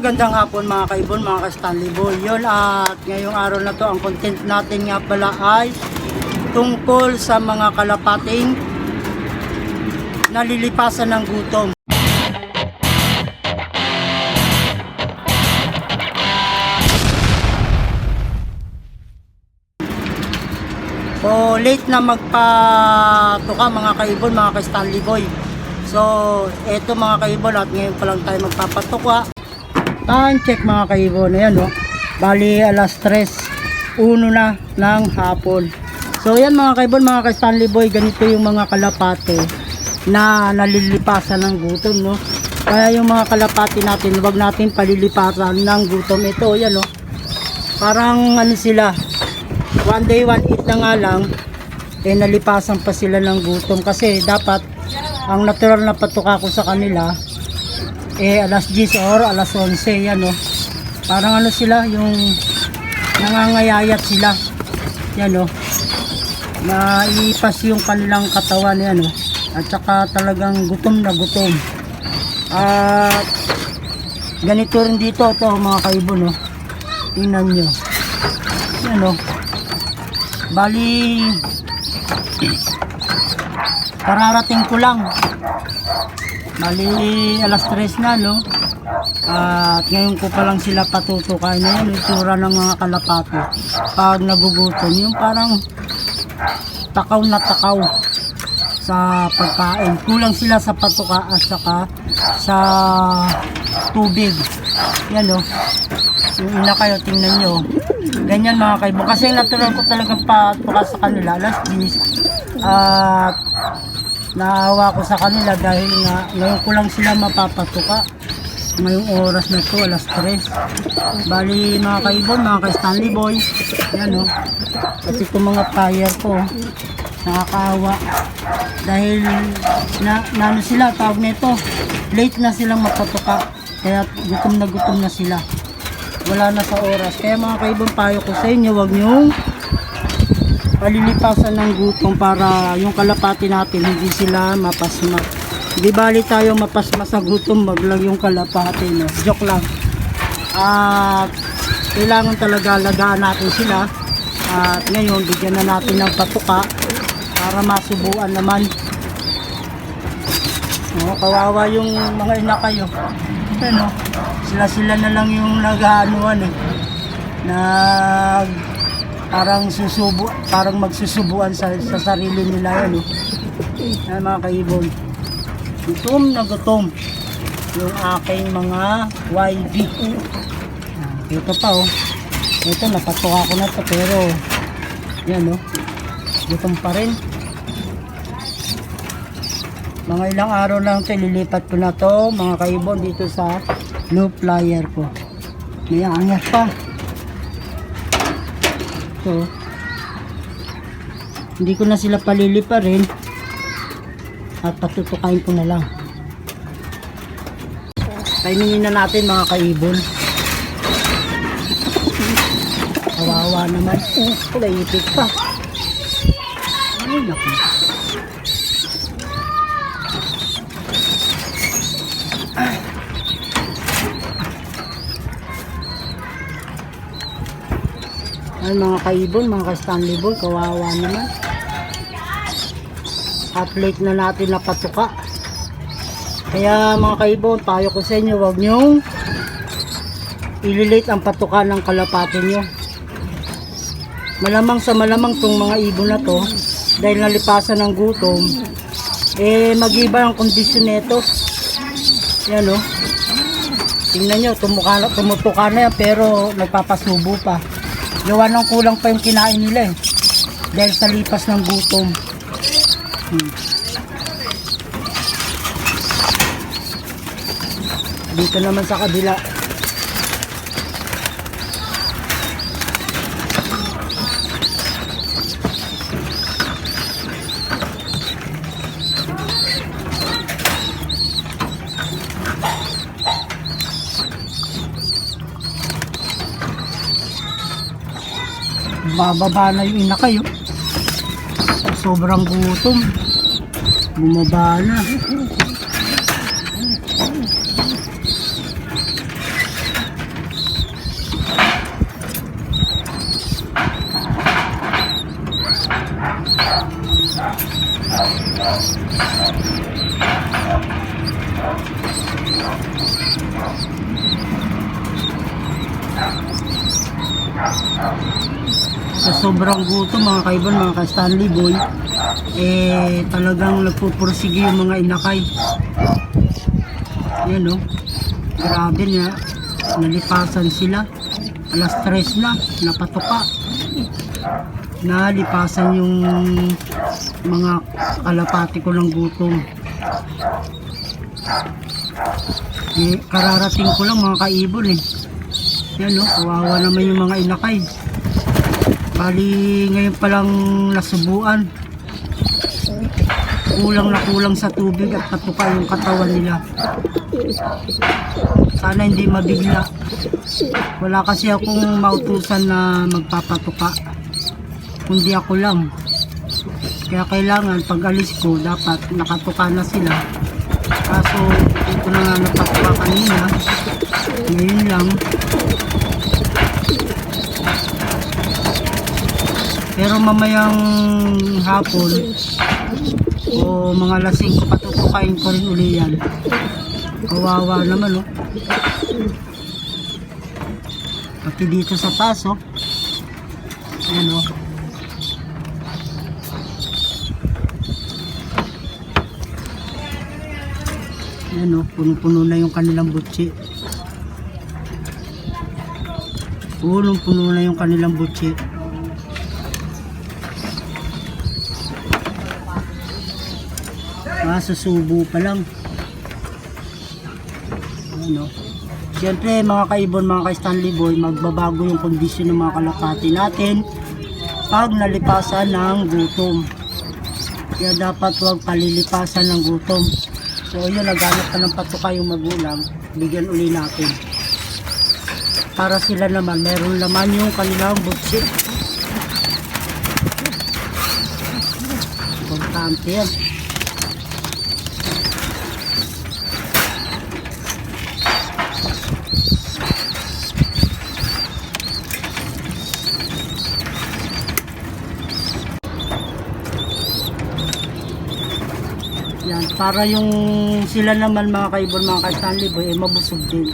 Gandang hapon mga kaibon, mga ka-Stanley Boy. Yun at ngayong araw na to, ang content natin nga pala ay tungkol sa mga kalapating nalilipasan ng gutom. So, late na magpatuka mga kaibon, mga ka-Stanley Boy. So, eto mga kaibon at ngayon pa lang tayo magpapatuka. Time check mga kaibon. Ayan o. Bali alas 3. Uno na ng hapon. So, yan mga kaibon, mga ka-Stanley Boy. Ganito yung mga kalapate na nalilipasan ng gutom, no? Kaya yung mga kalapati natin, huwag natin palilipasan ng gutom. Ito, yan o. Parang ano sila, one day one eat na nga lang eh nalipasan pa sila ng gutom kasi dapat ang natural na patuka ko sa kanila eh alas 10 or alas 11 yan no parang ano sila yung nangangayayat sila. Yan no maipas yung kanilang katawan yan no at saka talagang gutom na gutom. At ganito rin dito to mga kaibo no tingnan nyo. Yan no Bali, kararating ko lang. Bali, alas 3 na, no? At ngayon ko pa lang sila patutukan na yan, yung tura ng mga kalapati. Pag nagugutom, yung parang takaw na takaw sa pagkain. Kulang sila sa patuka at saka sa tubig. Yan, no? Yung ina kayo, tingnan nyo. Ganyan mga kaibo. Kasi natural ko talagang patuka sa kanila. Alas 10. At naawa ko sa kanila dahil nga ngayon ko lang sila mapapatuka. Ngayong oras na to, alas 3. Bali mga kaibon, mga ka-Stanley Boy. Yan o. Kasi itong mga fire ko, nakakaawa. Dahil na, na ano sila, tawag nito, late na silang mapatuka. Kaya gutom na gutom na sila wala na sa oras. Kaya mga kaibang payo ko sa inyo, wag niyong palilipasan ng gutom para yung kalapati natin hindi sila mapasma. Hindi bali tayo mapasma sa gutom, wag lang yung kalapati. No? Joke lang. At kailangan talaga alagaan natin sila. At ngayon, bigyan na natin ng patuka para masubuan naman. No, kawawa yung mga ina kayo. Sila-sila na lang yung nag-aanuan eh. Nag parang susubo, parang magsusubuan sa, sa sarili nila yan eh. Ay, mga kaibon. Gutom na gutom yung aking mga YB. Ito pa oh. Ito napatuka ko na to pero yan oh. Gutom pa rin. Mga ilang araw lang ito, lilipat ko na to mga kaibon dito sa loop flyer ko. May angat pa. So, hindi ko na sila palilipa rin at patutukain ko na lang. Kainin na natin mga kaibon. Kawawa naman. Oh, naipit pa. Ay, naku. Ay mga kaibon, mga ka-Stanley Boy, kawawa naman. At late na natin napatuka. Kaya mga kaibon, payo ko sa inyo, huwag nyong ililate ang patuka ng kalapate nyo. Malamang sa malamang tong mga ibon na to, dahil nalipasan ng gutom, eh mag-iba ang kondisyon nito. Yan o. Tingnan nyo, tumuka, tumutuka na yan, pero nagpapasubo pa. Gawa ng kulang pa yung kinain nila eh. Dahil sa lipas ng gutom. Hmm. Dito naman sa kabila. bababa na yung inakay oh. sobrang gutom bumaba na Thank you. Sa sobrang gutom mga kaiban, mga ka-Stanley Boy, eh talagang nagpupursige yung mga inakay. Yan o. Grabe niya. Nalipasan sila. Alas tres na. Napatuka. Nalipasan yung mga kalapati ko ng gutom. Eh, kararating ko lang mga kaibon eh. Yan o. Kawawa naman yung mga inakay. Bali ngayon palang nasubuan. Kulang na kulang sa tubig at patuka yung katawan nila. Sana hindi mabigla. Wala kasi akong mautusan na magpapatuka. Kundi ako lang. Kaya kailangan pag alis ko, dapat nakatuka na sila. Kaso, ito na nga napatuka kanina. Ngayon lang. Pero mamayang hapon, o mga lasing ko, patutukain ko rin uli yan. Kawawa naman, oh. Pati dito sa taso. Ayan, oh. Ayan, oh. Puno-puno na yung kanilang butsi. Punong-puno na yung kanilang butsi. Masusubo pa lang. Ano? Siyempre mga kaibon, mga ka-Stanley Boy, magbabago yung kondisyon ng mga kalapati natin pag nalipasan ng gutom. Kaya dapat huwag palilipasan ng gutom. So yun, naghanap ka ng patuka yung magulang, bigyan uli natin. Para sila naman, meron laman yung kanilang butsi. Importante yan. Yan, para yung sila naman mga kaibon, mga ka-Stanley Boy, eh, mabusog din.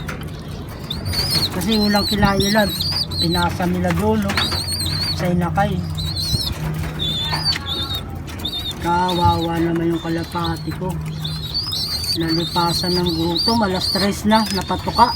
Kasi ulang kinailan, pinasa nila no? sa inakay. Kawawa naman yung kalapati ko. Nalipasan ng gutom, alas tres na, napatuka.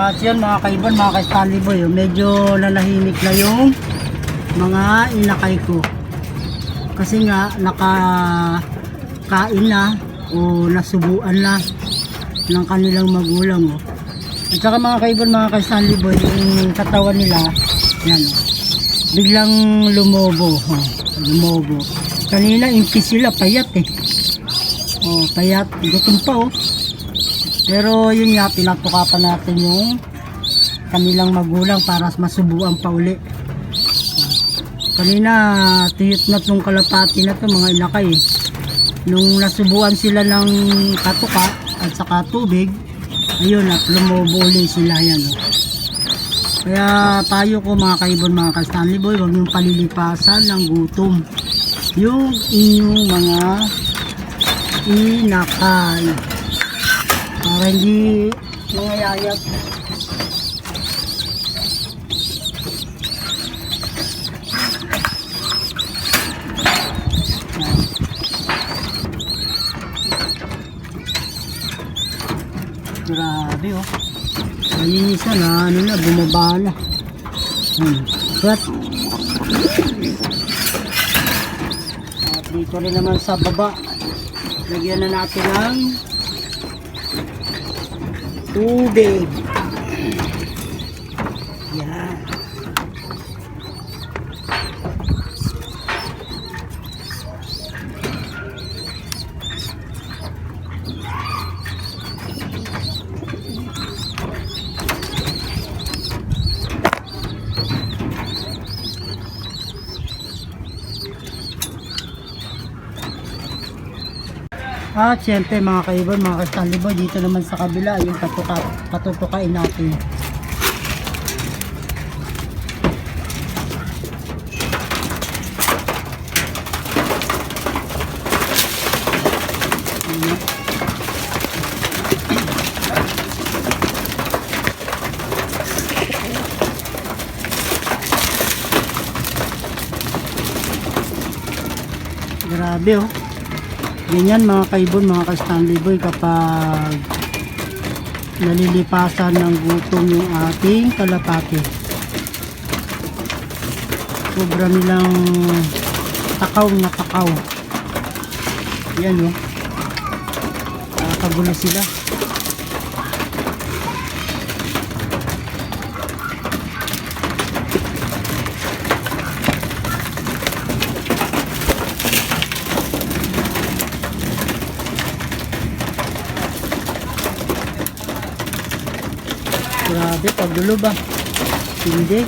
At yun mga kaiban, mga ka-Stanley Boy, oh, medyo nanahimik na yung mga inakay ko. Kasi nga, nakakain na o nasubuan na ng kanilang magulang. Oh. At saka mga kaiban, mga ka-Stanley Boy, yung katawan nila, yan, oh, biglang lumobo. Oh, lumobo. Kanina, impis sila, payat eh. Oh, payat, gutom pa oh. Pero yun nga, pinatuka pa natin yung kanilang magulang para masubuan pa uli. Kanina, tuyot na tong kalapati na to mga inakay. Nung nasubuan sila ng katuka at saka tubig, Ayun at lumubuli sila yan. Oh. Kaya payo ko mga kaibon mga ka-Stanley Boy, huwag niyong palilipasan ng gutom yung inyong mga inakay. Para hindi nangayayat. Grabe oh. Isa na ano na bumaba na. Hmm. But, at dito rin naman sa baba. Lagyan na natin ng tubig. Yan. At syempre mga kaibon, mga ka-Stanley Boy, dito naman sa kabila, yung patuka, patutukain natin. Grabe oh. Ganyan mga kaibon, mga ka-Stanley Boy kapag nalilipasan ng gutom yung ating kalapati. Sobra nilang takaw na takaw. Yan oh. Nakakagulo sila. Grabe, pagulo ba? Hindi.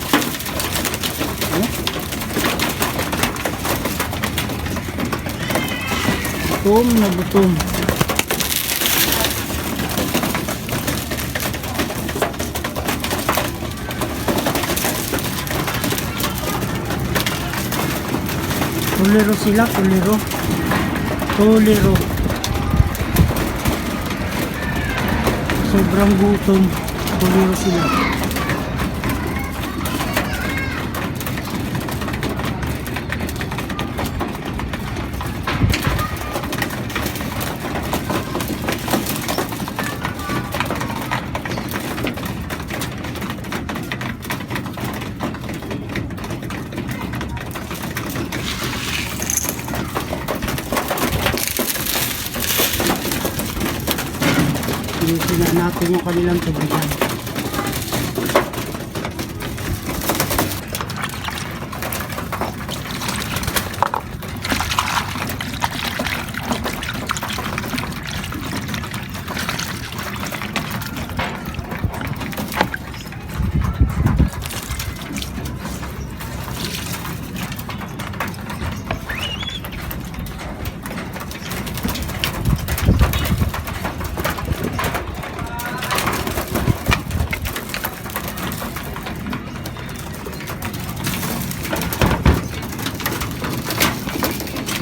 Oh. Gutom na gutom. Tuliro sila, tuliro. Tuliro. Sobrang gutom. Tuliro sila. Na natin yung kanilang tubigan.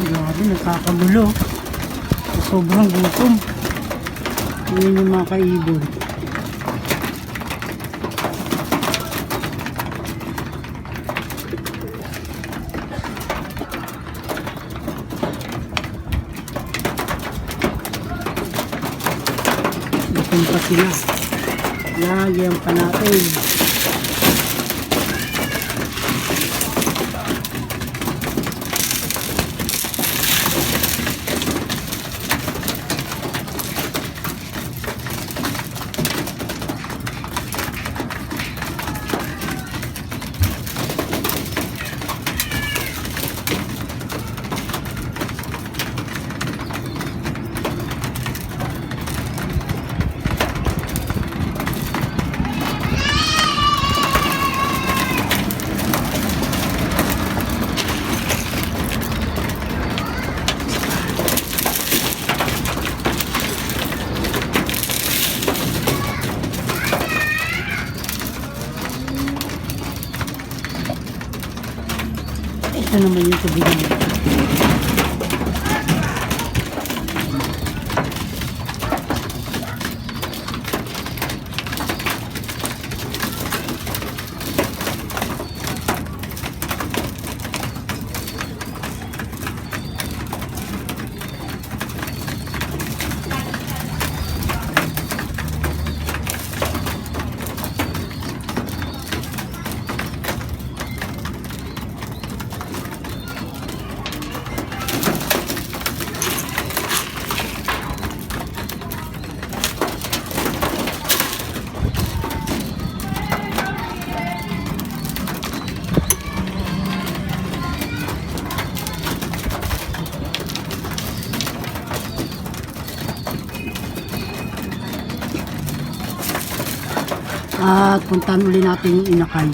Grabe, nakakagulo. Sobrang gutom. Yan yung mga kaibon. Gutom pa sila. Lagyan pa natin. Ito naman yung tubig niya. Puntahan uli natin yung inakay.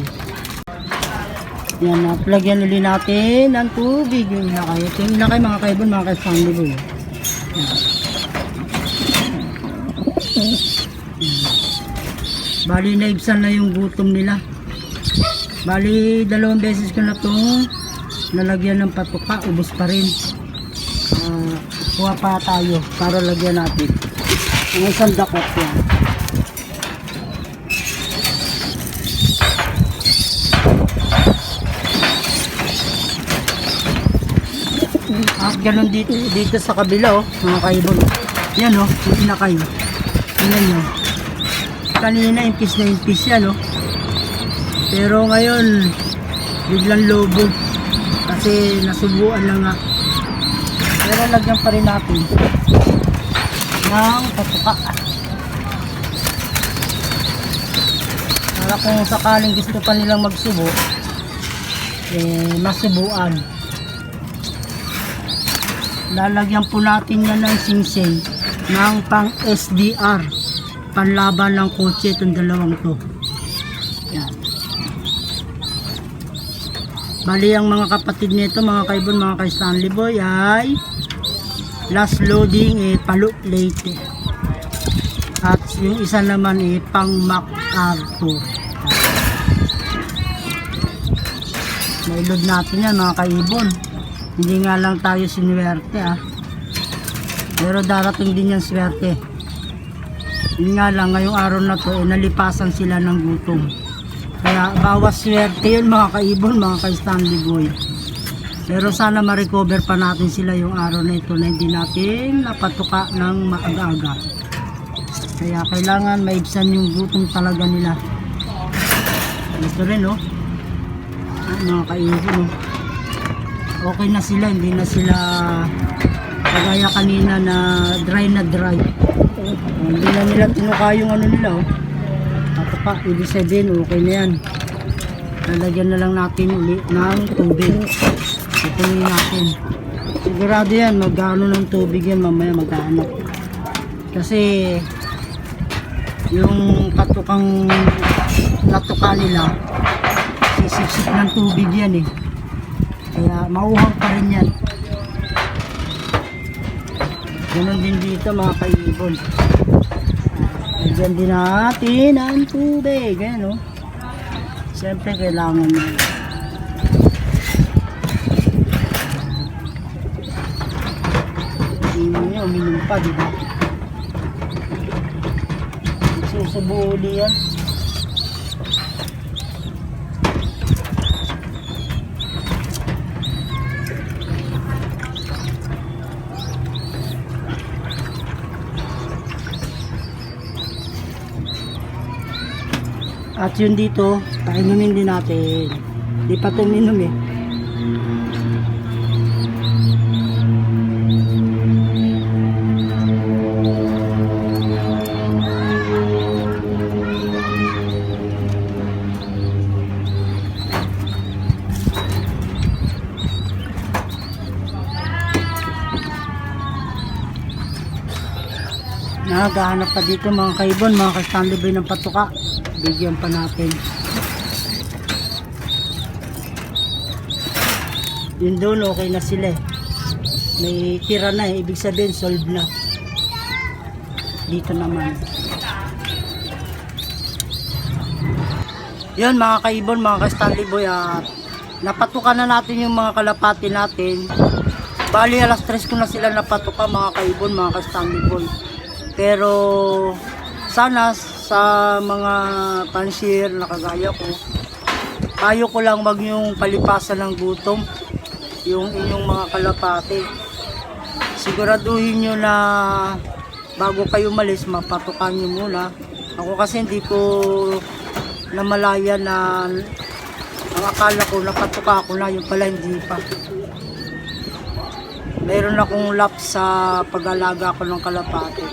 Yan, at lagyan uli natin ng tubig yung inakay. Ito yung inakay mga kaibon, mga ka-family boy. Bali, naibsan na yung gutom nila. Bali, dalawang beses ko na itong nalagyan ng patuka, ubos pa rin. Ah, kuha pa tayo para lagyan natin. Ang isang dakot yan. At ganun dito, dito sa kabila oh, mga kaibon. Yan oh, yung inakay. Tingnan nyo. Kanina impis na impis yan oh. Pero ngayon, biglang lobo. Kasi nasubuan na nga. Pero lagyan pa rin natin ng patuka. Para kung sakaling gusto pa nilang magsubo, eh, masubuan lalagyan po natin yan ng singsing ng pang SDR panlaban ng kotse itong dalawang to. Yan. Bali ang mga kapatid nito mga kaibon mga kay Stanley Boy ay last loading eh palu late. At yung isa naman eh pang MacArthur. Nailod natin yan mga kaibon. Hindi nga lang tayo sinuwerte ah. Pero darating din yan swerte. Yun nga lang ngayong araw na to, eh, nalipasan sila ng gutom. Kaya bawas swerte yun mga kaibon, mga kay Stanley Boy. Pero sana ma-recover pa natin sila yung araw na ito na hindi natin napatuka ng maaga-aga. Kaya kailangan maibsan yung gutom talaga nila. Ito rin oh ah, mga kaibon oh. Okay na sila hindi na sila kagaya kanina na dry na dry. Oh, hindi na nila tinuka yung ano nila oh. At pa, ibig sabihin okay na yan. Lalagyan na lang natin uli ng tubig. Ituloy natin. Sigurado yan magkano ng tubig yan mamaya magkano kasi yung katukang natuka nila sisipsip ng tubig yan eh. Kaya mauhaw pa rin yan. Ganon din dito mga kaibon. Lagyan din natin ang tubig. Ayan oh. Siyempre kailangan mo. Hindi nyo, uminom pa, di ba? Susubuli yan. At yun dito, painumin din natin. Di pa tuminom eh. Nagahanap pa dito mga kaibon, mga ka-Stanley Boy ng patuka. Bigyan pa natin. Yun doon, okay na sila eh. May tira na eh. Ibig sabihin, solved na. Dito naman. Yun mga kaibon, mga ka-Stanley Boy at napatukan na natin yung mga kalapati natin. Bali, alas 3 ko na sila napatuka mga kaibon, mga ka-Stanley Boy. Pero, sana sa mga pansier na kagaya ko, tayo ko lang wag yung palipasan ng gutom yung inyong mga kalapati. Siguraduhin nyo na bago kayo malis, mapatukan nyo muna. Ako kasi hindi ko namalaya na ang akala ko napatuka ko na, yung pala hindi pa. Meron akong lap sa pag-alaga ko ng kalapati.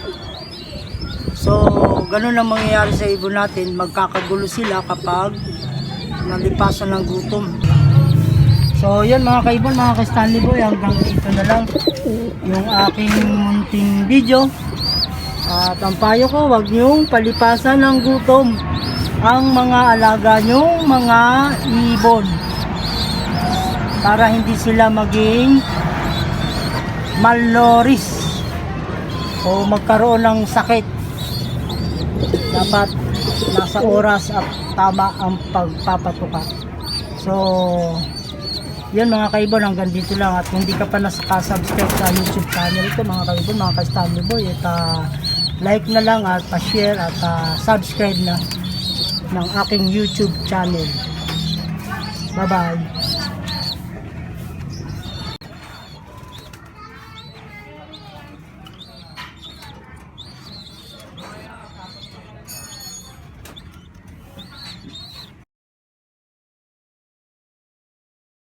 So, ganun ang mangyayari sa ibon natin. Magkakagulo sila kapag nalipasan ng gutom. So, yun mga kaibon, mga ka-Stanley Boy, hanggang ito na lang yung aking munting video. At ang payo ko, wag niyong palipasan ng gutom ang mga alaga niyong mga ibon para hindi sila maging malnoris o magkaroon ng sakit dapat nasa oras at tama ang pagpapatuka. So yun mga kaibon hanggang dito lang. At kung hindi ka pa nakasubscribe sa youtube channel ito mga kaibon mga ka-Stanley Boy at ah, like na lang at pa-share at ah, subscribe na ng aking youtube channel. Bye bye